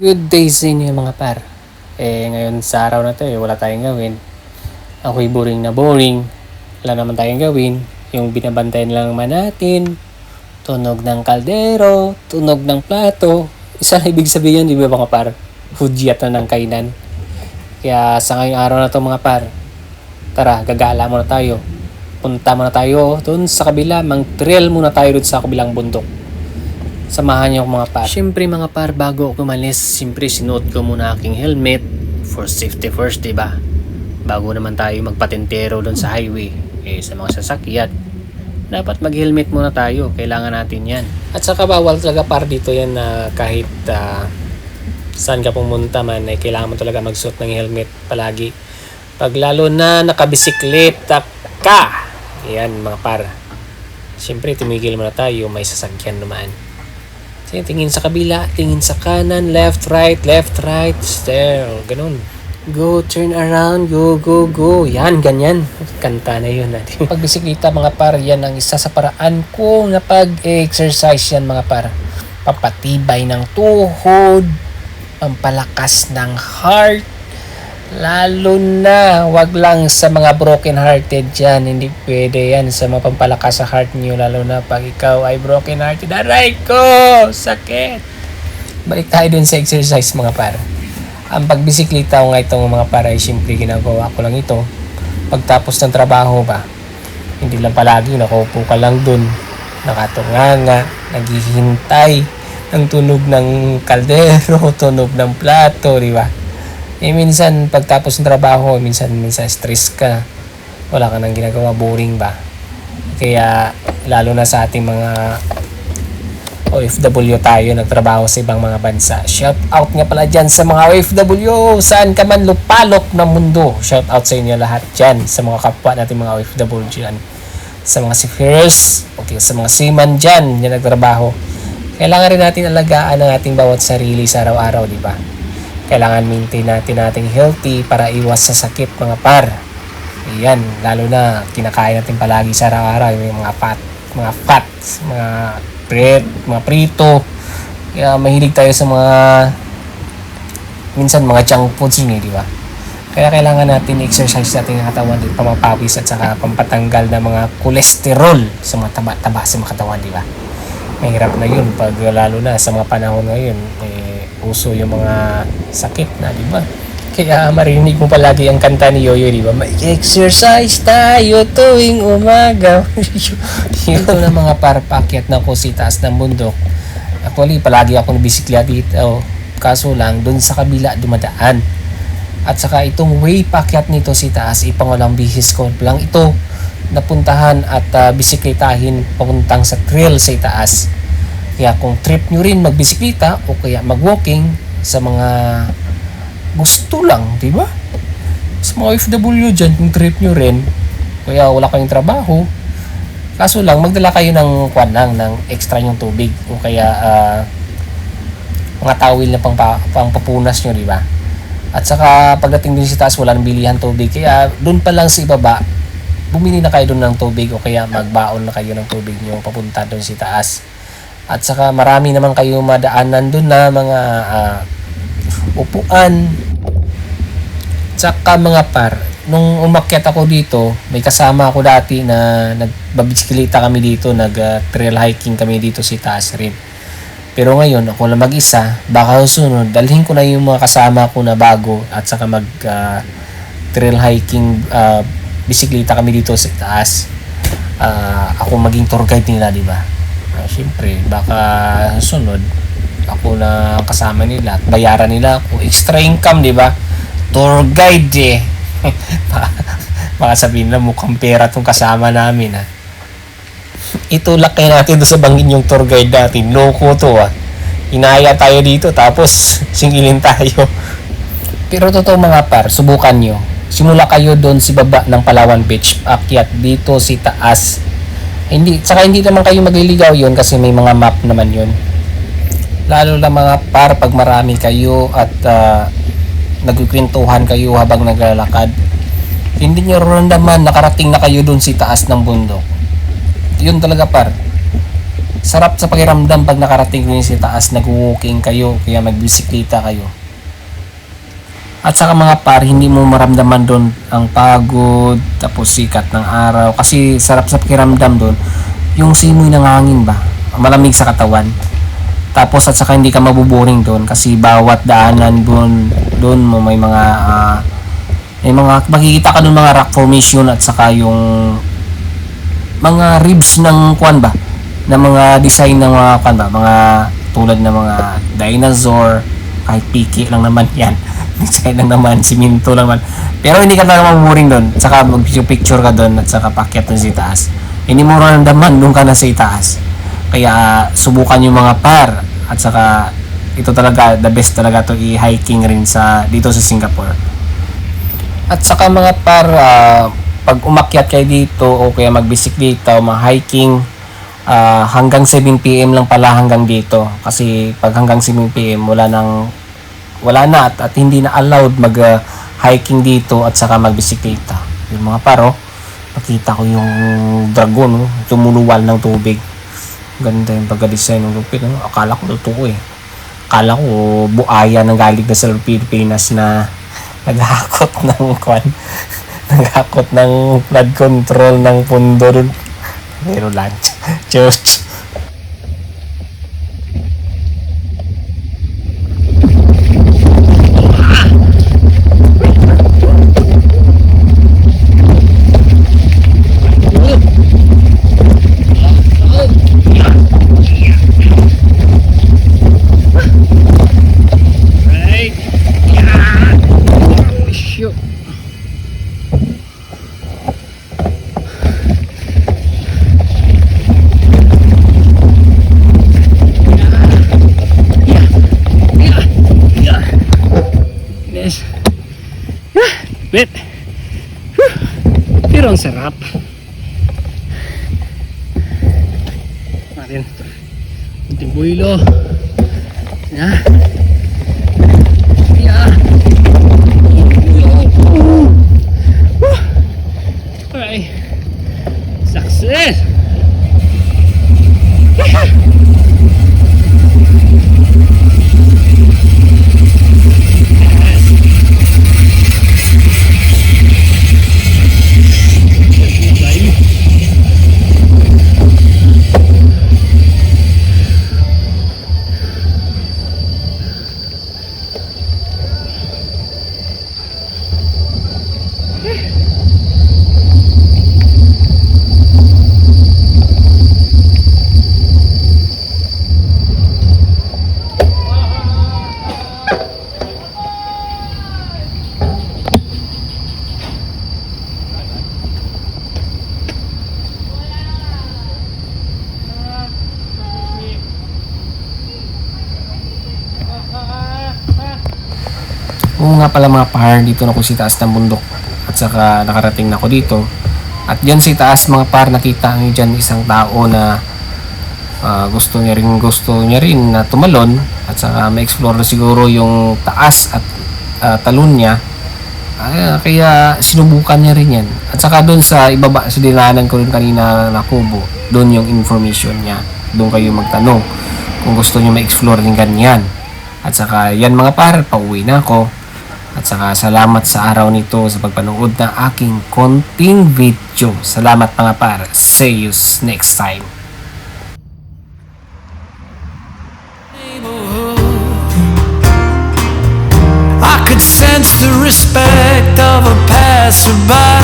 Good day sa inyo mga par. Eh ngayon sa araw na to eh, wala tayong gawin. Ako'y boring na boring. Wala naman tayong gawin. Yung binabantayan lang naman natin. Tunog ng kaldero, tunog ng plato. Isa na ibig sabihin di ba mga par? Hudyat na ng kainan. Kaya sa ngayong araw na to mga par, tara gagala muna tayo. Punta muna tayo doon sa kabila, mang trail muna tayo doon sa kabilang bundok samahan niyo mga par. Siyempre mga par, bago ako umalis, siyempre sinuot ko muna aking helmet for safety first, di ba? Bago naman tayo magpatentero doon sa highway, eh, sa mga sasakyan. Dapat mag-helmet muna tayo, kailangan natin yan. At saka bawal talaga par dito yan na kahit ah, saan ka pumunta man, eh, kailangan mo talaga magsuot ng helmet palagi. Pag lalo na nakabisikleta ka, yan mga par. Siyempre, tumigil muna tayo, may sasakyan naman. Sige, tingin sa kabila, tingin sa kanan, left, right, left, right, there, ganun. Go, turn around, go, go, go. Yan, ganyan. Kanta na yun. Natin. Pagbisiklita mga par, yan ang isa sa paraan ko na pag-exercise yan mga par. Papatibay ng tuhod, pampalakas ng heart, Lalo na, wag lang sa mga broken hearted dyan. Hindi pwede yan sa mga pampalakas sa heart niyo. Lalo na pag ikaw ay broken hearted. Aray ko! Sakit! Balik tayo dun sa exercise mga par. Ang pagbisiklita ko nga itong mga par ay simple ginagawa ko lang ito. Pagtapos ng trabaho ba, hindi lang palagi nakaupo ka lang dun. Nakatunganga, naghihintay ng tunog ng kaldero, tunog ng plato, di ba? Eh minsan pagtapos ng trabaho, minsan minsan stress ka. Wala ka nang ginagawa, boring ba? Kaya lalo na sa ating mga OFW tayo nagtrabaho sa ibang mga bansa. Shout out nga pala dyan sa mga OFW saan ka man lupalok ng mundo. Shout out sa inyo lahat dyan sa mga kapwa natin mga OFW dyan. Sa mga seafarers, okay, sa mga seaman dyan na nagtrabaho. Kailangan rin natin alagaan ang ating bawat sarili sa araw-araw, di ba? Kailangan maintain natin nating healthy para iwas sa sakit mga par. Ayan, lalo na kinakain natin palagi sa araw-araw yung mga fat, mga fats, mga bread, mga prito. Kaya mahilig tayo sa mga minsan mga junk foods yun eh, di ba? Kaya kailangan natin exercise natin ang katawan din pamapawis at saka pampatanggal ng mga kolesterol sa mga taba-taba sa mga katawan, di ba? Mahirap na yun pag lalo na sa mga panahon ngayon, eh, uso yung mga sakit na, di ba? Kaya marinig mo palagi ang kanta ni Yoyo, di ba? Mag-exercise tayo tuwing umaga. yun na mga parpakyat si taas ng bundok. Actually, palagi ako nabisikla dito. Kaso lang, dun sa kabila dumadaan. At saka itong way pakyat nito si taas, ipangulang bihis ko lang ito napuntahan at uh, bisikletahin papuntang sa trail sa itaas. Kaya kung trip nyo rin magbisikleta o kaya magwalking sa mga gusto lang, di ba? Sa mga OFW dyan, kung trip nyo rin, kaya wala kayong trabaho, kaso lang, magdala kayo ng kwan lang, ng extra yung tubig o kaya uh, mga tawil na pang, pang papunas nyo, di ba? At saka pagdating din sa taas, wala nang bilihan tubig. Kaya doon pa lang sa ibaba, bumili na kayo doon ng tubig o kaya magbaon na kayo ng tubig nyo papunta doon sa taas. At saka marami naman kayo madaanan doon na mga uh, upuan. Tsaka mga par, nung umakyat ako dito, may kasama ako dati na nagbabisikleta kami dito, nag uh, trail hiking kami dito si taas. Pero ngayon, ako lang mag-isa, baka susunod, dalhin ko na yung mga kasama ko na bago at saka mag uh, trail hiking uh, bisikleta kami dito sa taas. Uh, ako maging tour guide nila, di ba? Siyempre, baka sunod, ako na kasama nila at bayaran nila ako. Extra income, di ba? Tour guide eh. baka sabihin na mukhang pera tong kasama namin ha. Itulak kayo natin doon sa bangin yung tour guide natin. Loko to ah. Inaya tayo dito tapos singilin tayo. Pero totoo mga par, subukan nyo. Simula kayo doon si baba ng Palawan Beach, akyat dito si taas hindi, saka hindi naman kayo magliligaw yun kasi may mga map naman yun. Lalo na mga par pag marami kayo at uh, nagkukwentuhan kayo habang naglalakad. Hindi nyo naman nakarating na kayo dun si taas ng bundok. Yun talaga par. sarap sa pakiramdam pag nakarating kayo sa taas, nag-walking kayo, kaya magbisikleta kayo. At saka mga par, hindi mo maramdaman doon ang pagod, tapos sikat ng araw. Kasi sarap sa pakiramdam doon, yung simoy ng hangin ba, malamig sa katawan. Tapos at saka hindi ka mabuboring doon kasi bawat daanan doon, doon mo may mga ah, may mga makikita ka doon mga rock formation at saka yung mga ribs ng kwan ba na mga design ng mga kwan ba mga tulad ng mga dinosaur kahit piki lang naman yan design lang naman siminto naman. Pero hindi ka talaga mabuboring doon. Saka mag picture ka doon at saka pakyat doon sa taas hindi mo ramdaman doon ka na sa taas kaya subukan yung mga par. At saka ito talaga the best talaga to i-hiking rin sa dito sa Singapore. At saka mga par ah, pag umakyat kayo dito o kaya magbisikleta o mag-hiking ah, hanggang 7pm lang pala hanggang dito. Kasi pag hanggang 7pm wala nang wala na at, at hindi na allowed mag ah, hiking dito at saka magbisikleta. Yung mga paro nakita ko yung dragon oh, tumuluwal ng tubig. Ganda yung pagka-design ng lupit no? akala ko totoo eh. Akala ko buaya ng galing na sa Pilipinas na naghakot ng kwan naghakot ng flood control ng pundo dun. Pero lang Diyos Pero ang sarap. Natin. Kunting builo. Yeah. Yeah. Alright. Success! Oo nga pala mga par, dito na ako si taas ng bundok at saka nakarating na ako dito. At dyan si taas mga par, nakita nyo dyan isang tao na ah, gusto niya rin gusto niya rin na tumalon at saka ma-explore na siguro yung taas at ah, talon niya. Ah, kaya sinubukan niya rin yan. At saka doon sa ibaba, sa dinanan ko rin kanina na kubo, doon yung information niya. Doon kayo magtanong kung gusto niyo ma-explore din ganyan. At saka yan mga par, pauwi na ako. At saka salamat sa araw nito sa pagpanood ng aking konting video. Salamat mga par. See you next time. I could sense the respect of a passerby.